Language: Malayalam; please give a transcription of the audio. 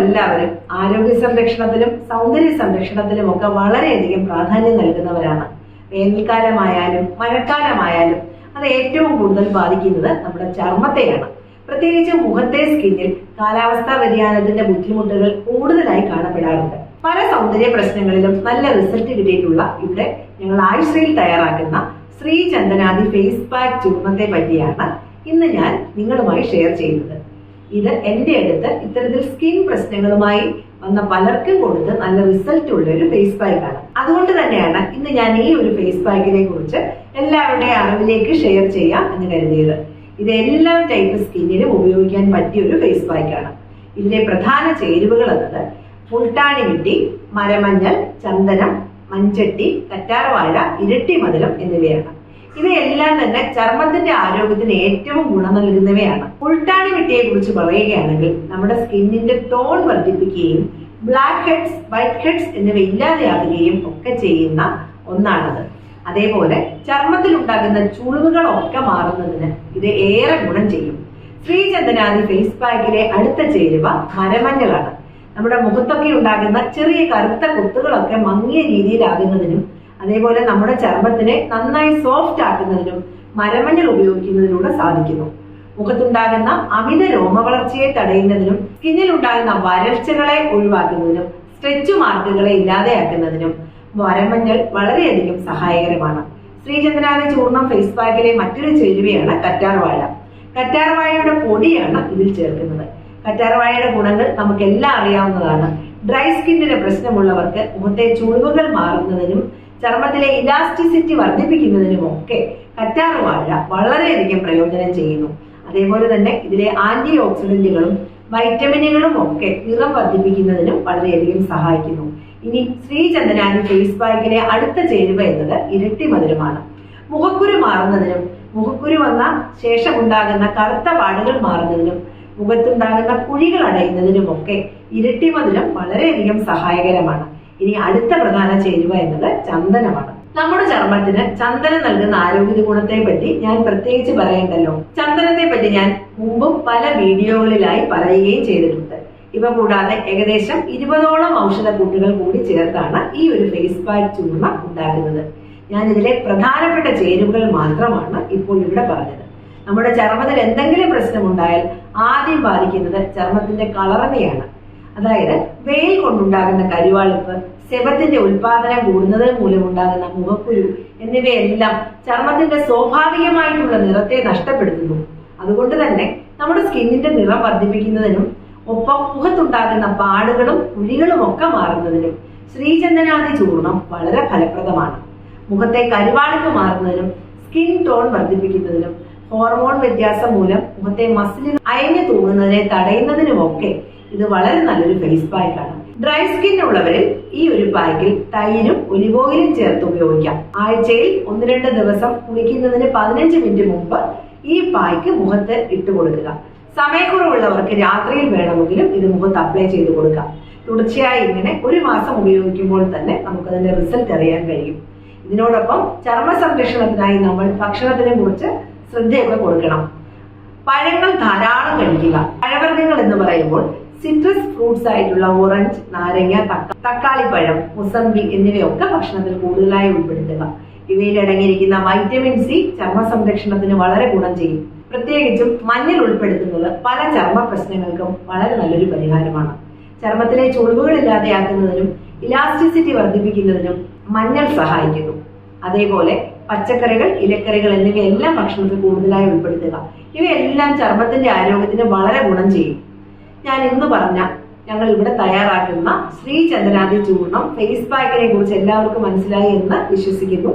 നമ്മളെല്ലാവരും ആരോഗ്യ സംരക്ഷണത്തിലും സൗന്ദര്യ സംരക്ഷണത്തിലും ഒക്കെ വളരെയധികം പ്രാധാന്യം നൽകുന്നവരാണ്. വേനൽക്കാലമായാലും മഴക്കാലമായാലും അത് ഏറ്റവും കൂടുതൽ ബാധിക്കുന്നത് നമ്മുടെ ചർമ്മത്തെയാണ്. പ്രത്യേകിച്ച് മുഖത്തെ സ്കിന്നിൽ കാലാവസ്ഥാ വ്യതിയാനത്തിന്റെ ബുദ്ധിമുട്ടുകൾ കൂടുതലായി കാണപ്പെടാറുണ്ട്. പല സൗന്ദര്യ പ്രശ്നങ്ങളിലും നല്ല റിസൾട്ട് കിട്ടിയിട്ടുള്ള ഇവിടെ ഞങ്ങൾ ആഴ്ചയിൽ തയ്യാറാക്കുന്ന ശ്രീചന്ദനാദി ഫേസ് പാക്ക് ചൂർണത്തെ പറ്റിയാണ് ഇന്ന് ഞാൻ നിങ്ങളുമായി ഷെയർ ചെയ്യുന്നത്. ഇത് എന്റെ അടുത്ത് ഇത്തരത്തിൽ സ്കിൻ പ്രശ്നങ്ങളുമായി വന്ന പലർക്കും കൊടുത്ത് നല്ല റിസൾട്ട് ഉള്ള ഒരു ഫേസ് പാക്ക് ആണ്. അതുകൊണ്ട് തന്നെയാണ് ഇന്ന് ഞാൻ ഈ ഒരു ഫേസ് പാക്കിനെ കുറിച്ച് എല്ലാവരുടെയും അറിവിലേക്ക് ഷെയർ ചെയ്യാം എന്ന് കരുതിയത്. ഇത് എല്ലാ ടൈപ്പ് സ്കിന്നിനും ഉപയോഗിക്കാൻ പറ്റിയ ഒരു ഫേസ് പാക്കാണ് ഇതിലെ പ്രധാന ചേരുവകൾ എന്നത് മുൾട്ടാണി മിട്ടി മരമഞ്ഞൾ ചന്ദനം മഞ്ചട്ടി കറ്റാർവാഴ ഇരട്ടി മധുരം എന്നിവയാണ്. ഇവയെല്ലാം തന്നെ ചർമ്മത്തിന്റെ ആരോഗ്യത്തിന് ഏറ്റവും ഗുണം നൽകുന്നവയാണ് ഉൾട്ടാണി വെട്ടിയെ കുറിച്ച് പറയുകയാണെങ്കിൽ നമ്മുടെ സ്കിന്നിന്റെ ടോൺ വർദ്ധിപ്പിക്കുകയും ബ്ലാക്ക് ഹെഡ്സ് വൈറ്റ് ഹെഡ്സ് എന്നിവ ഇല്ലാതെയാകുകയും ഒക്കെ ചെയ്യുന്ന ഒന്നാണത്. അതേപോലെ ചർമ്മത്തിൽ ഉണ്ടാകുന്ന ചുളിവുകളൊക്കെ മാറുന്നതിന് ഇത് ഏറെ ഗുണം ചെയ്യും. ശ്രീചന്ദനാദി ഫേസ് പാക്കിലെ അടുത്ത ചേരുവ മരമഞ്ഞളാണ്. നമ്മുടെ മുഖത്തൊക്കെ ഉണ്ടാകുന്ന ചെറിയ കറുത്ത കുത്തുകളൊക്കെ മങ്ങിയ രീതിയിലാകുന്നതിനും അതേപോലെ നമ്മുടെ ചർമ്മത്തിനെ നന്നായി സോഫ്റ്റ് ആക്കുന്നതിനും മരമഞ്ഞൾ ഉപയോഗിക്കുന്നതിലൂടെ സാധിക്കുന്നു. മുഖത്തുണ്ടാകുന്ന അമിത രോമവളർച്ചയെ തടയുന്നതിനും സ്കിന്നിൽ ഉണ്ടാകുന്ന വരൾച്ചകളെ ഒഴിവാക്കുന്നതിനും സ്ട്രെച്ച് മാർക്കുകളെ ഇല്ലാതെയാക്കുന്നതിനും മരമഞ്ഞൾ വളരെയധികം സഹായകരമാണ്. ശ്രീചന്ദ്രാന ചൂർണം ഫേസ് പാക്കിലെ മറ്റൊരു ചേരുവയാണ് കറ്റാർവാഴ. കറ്റാർവാഴയുടെ പൊടിയാണ് ഇതിൽ ചേർക്കുന്നത്. കറ്റാർവാഴയുടെ ഗുണങ്ങൾ നമുക്ക് എല്ലാം അറിയാവുന്നതാണ്. ഡ്രൈ സ്കിന്നിന്റെ പ്രശ്നമുള്ളവർക്ക് മുഖത്തെ ചുളിവുകൾ മാറുന്നതിനും ചർമ്മത്തിലെ ഇലാസ്റ്റിസിറ്റി വർദ്ധിപ്പിക്കുന്നതിനും ഒക്കെ കറ്റാർവാഴ വളരെയധികം പ്രയോജനം ചെയ്യുന്നു. അതേപോലെ തന്നെ ഇതിലെ ആന്റി ഓക്സിഡന്റുകളും വൈറ്റമിനുകളും ഒക്കെ നിറം വർദ്ധിപ്പിക്കുന്നതിനും വളരെയധികം സഹായിക്കുന്നു. ഇനി ശ്രീചന്ദനാദി ഫേസ് പാക്കിലെ അടുത്ത ചേരുവ എന്നത് ഇരട്ടി മധുരമാണ്. മുഖക്കുരു മാറുന്നതിനും മുഖക്കുരു വന്ന ശേഷം ഉണ്ടാകുന്ന കറുത്ത പാടുകൾ മാറുന്നതിനും മുഖത്തുണ്ടാകുന്ന കുഴികൾ അടയുന്നതിനുമൊക്കെ ഇരട്ടി മധുരം വളരെയധികം സഹായകരമാണ്. ഇനി അടുത്ത പ്രധാന ചേരുവ എന്നത് ചന്ദനമാണ്. നമ്മുടെ ചർമ്മത്തിന് ചന്ദനം നൽകുന്ന ആരോഗ്യ ഗുണത്തെ പറ്റി ഞാൻ പ്രത്യേകിച്ച് പറയണ്ടല്ലോ. ചന്ദനത്തെ പറ്റി ഞാൻ മുമ്പും പല വീഡിയോകളിലായി പറയുകയും ചെയ്തിട്ടുണ്ട്. ഇവ കൂടാതെ ഏകദേശം ഇരുപതോളം ഔഷധക്കൂട്ടുകൾ കൂടി ചേർത്താണ് ഈ ഒരു ഫേസ് പാക്ക് ചൂർണ ഉണ്ടാക്കുന്നത്. ഞാൻ ഇതിലെ പ്രധാനപ്പെട്ട ചേരുവകൾ മാത്രമാണ് ഇപ്പോൾ ഇവിടെ പറഞ്ഞത്. നമ്മുടെ ചർമ്മത്തിൽ എന്തെങ്കിലും പ്രശ്നമുണ്ടായാൽ ആദ്യം ബാധിക്കുന്നത് ചർമ്മത്തിന്റെ കളറിനെയാണ് അതായത് വെയിൽ കൊണ്ടുണ്ടാകുന്ന കരിവാളിപ്പ് സെബത്തിന്റെ ഉൽപാദനം കൂടുന്നത് മൂലമുണ്ടാകുന്ന മുഖക്കുരു എന്നിവയെല്ലാം ചർമ്മത്തിന്റെ സ്വാഭാവികമായിട്ടുള്ള നിറത്തെ നഷ്ടപ്പെടുത്തുന്നു. അതുകൊണ്ട് തന്നെ നമ്മുടെ സ്കിന്നിന്റെ നിറം വർദ്ധിപ്പിക്കുന്നതിനും ഒപ്പം മുഖത്തുണ്ടാകുന്ന പാടുകളും കുഴികളും ഒക്കെ മാറുന്നതിനും ശ്രീചന്ദനാദി ചൂർണം വളരെ ഫലപ്രദമാണ്. മുഖത്തെ കരുവാളിപ്പ് മാറുന്നതിനും സ്കിൻ ടോൺ വർദ്ധിപ്പിക്കുന്നതിനും ഹോർമോൺ വ്യത്യാസം മൂലം മുഖത്തെ മസിലുകൾ അയഞ്ഞു തൂങ്ങുന്നതിനെ തടയുന്നതിനുമൊക്കെ ഇത് വളരെ നല്ലൊരു ഫേസ് പാക്കാണ് ഡ്രൈ സ്കിൻ ഉള്ളവരിൽ ഈ ഒരു പാക്കിൽ തൈരും ഒലിവ് ഓയിലും ചേർത്ത് ഉപയോഗിക്കാം. ആഴ്ചയിൽ ഒന്ന് രണ്ട് ദിവസം കുളിക്കുന്നതിന് പതിനഞ്ച് മിനിറ്റ് മുമ്പ് ഈ പായ്ക്ക് മുഖത്ത് ഇട്ട് കൊടുക്കുക. സമയക്കുറവുള്ളവർക്ക് രാത്രിയിൽ വേണമെങ്കിലും ഇത് മുഖത്ത് അപ്ലൈ ചെയ്ത് കൊടുക്കാം. തുടർച്ചയായി ഇങ്ങനെ ഒരു മാസം ഉപയോഗിക്കുമ്പോൾ തന്നെ നമുക്കതിന്റെ റിസൾട്ട് അറിയാൻ കഴിയും. ഇതിനോടൊപ്പം ചർമ്മ സംരക്ഷണത്തിനായി നമ്മൾ ഭക്ഷണത്തിനെ കുറിച്ച് ശ്രദ്ധയൊക്കെ കൊടുക്കണം. പഴങ്ങൾ ധാരാളം കഴിക്കുക. പഴവർഗങ്ങൾ എന്ന് പറയുമ്പോൾ സിട്രസ് ഫ്രൂട്ട്സ് ആയിട്ടുള്ള ഓറഞ്ച് നാരങ്ങ തക്ക തക്കാളിപ്പഴം മുസമ്പി എന്നിവയൊക്കെ ഭക്ഷണത്തിൽ കൂടുതലായി ഉൾപ്പെടുത്തുക. ഇവയിൽ അടങ്ങിയിരിക്കുന്ന വൈറ്റമിൻ സി ചർമ്മ സംരക്ഷണത്തിന് വളരെ ഗുണം ചെയ്യും. പ്രത്യേകിച്ചും മഞ്ഞൾ ഉൾപ്പെടുത്തുന്നത് പല ചർമ്മ പ്രശ്നങ്ങൾക്കും വളരെ നല്ലൊരു പരിഹാരമാണ്. ചർമ്മത്തിലെ ചുളിവുകൾ ഇല്ലാതെയാക്കുന്നതിനും ഇലാസ്റ്റിസിറ്റി വർദ്ധിപ്പിക്കുന്നതിനും മഞ്ഞൾ സഹായിക്കുന്നു. അതേപോലെ പച്ചക്കറികൾ ഇലക്കറികൾ എന്നിവയെല്ലാം ഭക്ഷണത്തിൽ കൂടുതലായി ഉൾപ്പെടുത്തുക. ഇവയെല്ലാം ചർമ്മത്തിന്റെ ആരോഗ്യത്തിന് വളരെ ഗുണം ചെയ്യും. ഞാൻ ഇന്ന് പറഞ്ഞ ഞങ്ങൾ ഇവിടെ തയ്യാറാക്കുന്ന ശ്രീചന്ദനാദി ചൂർണം ഫേസ് പാക്കിനെ കുറിച്ച് എല്ലാവർക്കും മനസ്സിലായി എന്ന് വിശ്വസിക്കുന്നു.